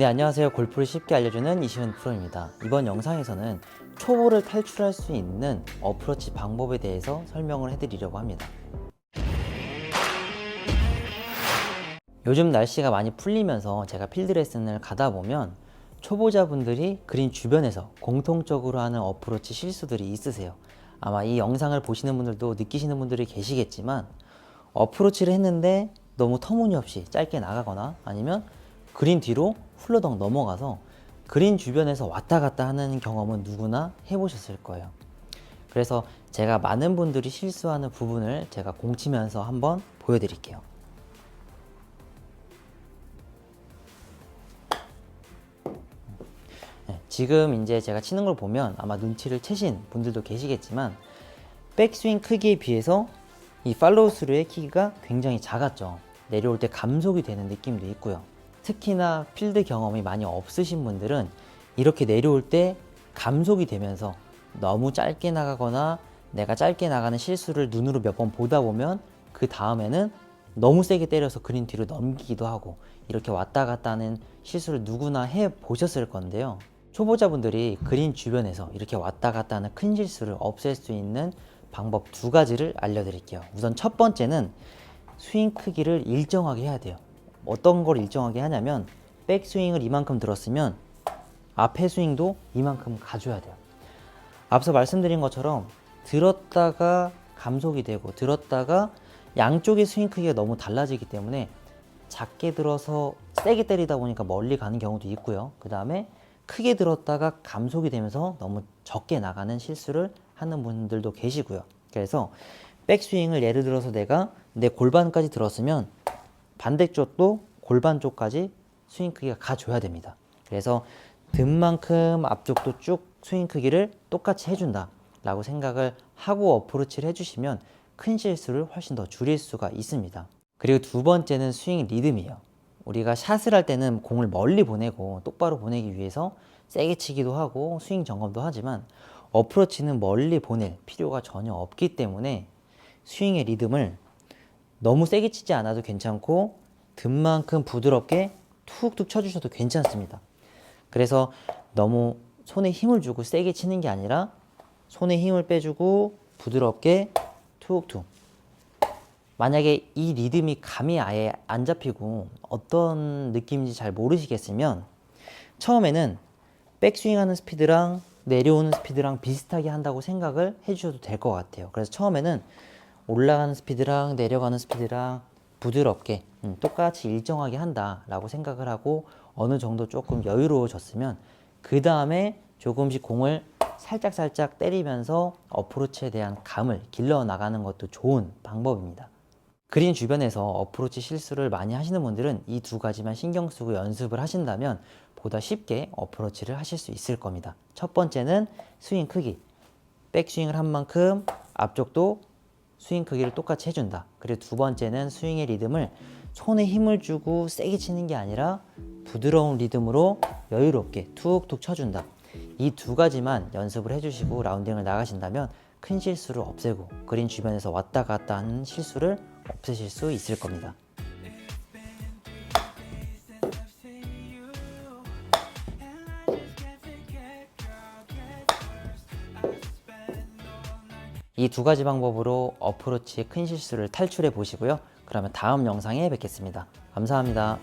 네, 안녕하세요. 골프를 쉽게 알려주는 이시훈 프로입니다. 이번 영상에서는 초보를 탈출할 수 있는 어프로치 방법에 대해서 설명을 해드리려고 합니다. 요즘 날씨가 많이 풀리면서 제가 필드 레슨을 가다 보면 초보자분들이 그린 주변에서 공통적으로 하는 어프로치 실수들이 있으세요. 아마 이 영상을 보시는 분들도 느끼시는 분들이 계시겠지만 어프로치를 했는데 너무 터무니없이 짧게 나가거나 아니면 그린 뒤로 훌러덩 넘어가서 그린 주변에서 왔다 갔다 하는 경험은 누구나 해보셨을 거예요. 그래서 제가 많은 분들이 실수하는 부분을 제가 공치면서 한번 보여드릴게요. 네, 지금 이제 제가 치는 걸 보면 아마 눈치를 채신 분들도 계시겠지만 백스윙 크기에 비해서 이 팔로우 스루의 키가 굉장히 작았죠. 내려올 때 감속이 되는 느낌도 있고요. 특히나 필드 경험이 많이 없으신 분들은 이렇게 내려올 때 감속이 되면서 너무 짧게 나가거나 내가 짧게 나가는 실수를 눈으로 몇 번 보다 보면 그 다음에는 너무 세게 때려서 그린 뒤로 넘기기도 하고 이렇게 왔다 갔다 하는 실수를 누구나 해 보셨을 건데요. 초보자분들이 그린 주변에서 이렇게 왔다 갔다 하는 큰 실수를 없앨 수 있는 방법 두 가지를 알려드릴게요. 우선 첫 번째는 스윙 크기를 일정하게 해야 돼요. 어떤 걸 일정하게 하냐면 백스윙을 이만큼 들었으면 앞에 스윙도 이만큼 가져야 돼요. 앞서 말씀드린 것처럼 들었다가 감속이 되고 들었다가 양쪽의 스윙 크기가 너무 달라지기 때문에 작게 들어서 세게 때리다 보니까 멀리 가는 경우도 있고요. 그 다음에 크게 들었다가 감속이 되면서 너무 적게 나가는 실수를 하는 분들도 계시고요. 그래서 백스윙을 예를 들어서 내가 내 골반까지 들었으면 반대쪽도 골반 쪽까지 스윙 크기가 가줘야 됩니다. 그래서 등만큼 앞쪽도 쭉 스윙 크기를 똑같이 해준다 라고 생각을 하고 어프로치를 해주시면 큰 실수를 훨씬 더 줄일 수가 있습니다. 그리고 두 번째는 스윙 리듬이에요. 우리가 샷을 할 때는 공을 멀리 보내고 똑바로 보내기 위해서 세게 치기도 하고 스윙 점검도 하지만 어프로치는 멀리 보낼 필요가 전혀 없기 때문에 스윙의 리듬을 너무 세게 치지 않아도 괜찮고 든만큼 부드럽게 툭툭 쳐주셔도 괜찮습니다. 그래서 너무 손에 힘을 주고 세게 치는 게 아니라 손에 힘을 빼주고 부드럽게 툭툭 만약에 이 리듬이 감이 아예 안 잡히고 어떤 느낌인지 잘 모르시겠으면 처음에는 백스윙 하는 스피드랑 내려오는 스피드랑 비슷하게 한다고 생각을 해주셔도 될 것 같아요. 그래서 처음에는 올라가는 스피드랑 내려가는 스피드랑 부드럽게 음, 똑같이 일정하게 한다라고 생각을 하고 어느 정도 조금 여유로워졌으면 그 다음에 조금씩 공을 살짝 살짝 때리면서 어프로치에 대한 감을 길러 나가는 것도 좋은 방법입니다. 그린 주변에서 어프로치 실수를 많이 하시는 분들은 이 두 가지만 신경 쓰고 연습을 하신다면 보다 쉽게 어프로치를 하실 수 있을 겁니다. 첫 번째는 스윙 크기. 백스윙을 한 만큼 앞쪽도 스윙 크기를 똑같이 해준다. 그리고 두 번째는 스윙의 리듬을 손에 힘을 주고 세게 치는 게 아니라 부드러운 리듬으로 여유롭게 툭툭 쳐준다. 이 두 가지만 연습을 해주시고 라운딩을 나가신다면 큰 실수를 없애고 그린 주변에서 왔다 갔다 하는 실수를 없애실 수 있을 겁니다. 이 두 가지 방법으로 어프로치의 큰 실수를 탈출해 보시고요. 그러면 다음 영상에 뵙겠습니다. 감사합니다.